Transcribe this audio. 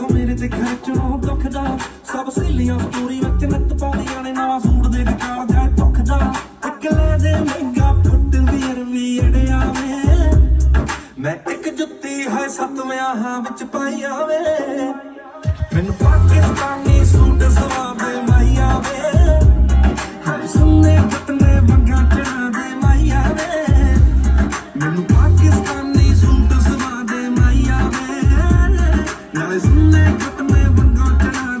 ਮੈਥੋਂ ਮੇਰੇ ਤੇ ਖਰਚਣੋਂ ਦੁੱਖ ਦਾ ਸਭ ਸਹੇਲੀਆਂ ਸਟੋਰੀ ਵਿੱਚ ਨੱਤ ਪਾਉਂਦੀਆਂ ਨੇ, ਨਵਾਂ ਸੂਟ ਦੇ ਵਿਚਾਰ ਜਾ ਦੁੱਖ ਦਾ ਇੱਕ ਦੇ ਮਹਿੰਗਾ ਫੁੱਟ ਵੀਰ ਵੀ ਅੜਿਆ ਵੇ। ਮੈਂ ਇੱਕ ਜੁੱਤੀ ਹੈ ਸੱਤ ਵਿਆਹਾਂ ਵਿੱਚ ਪਾਈਆਂ ਵੇ में खत्म है वो लौटना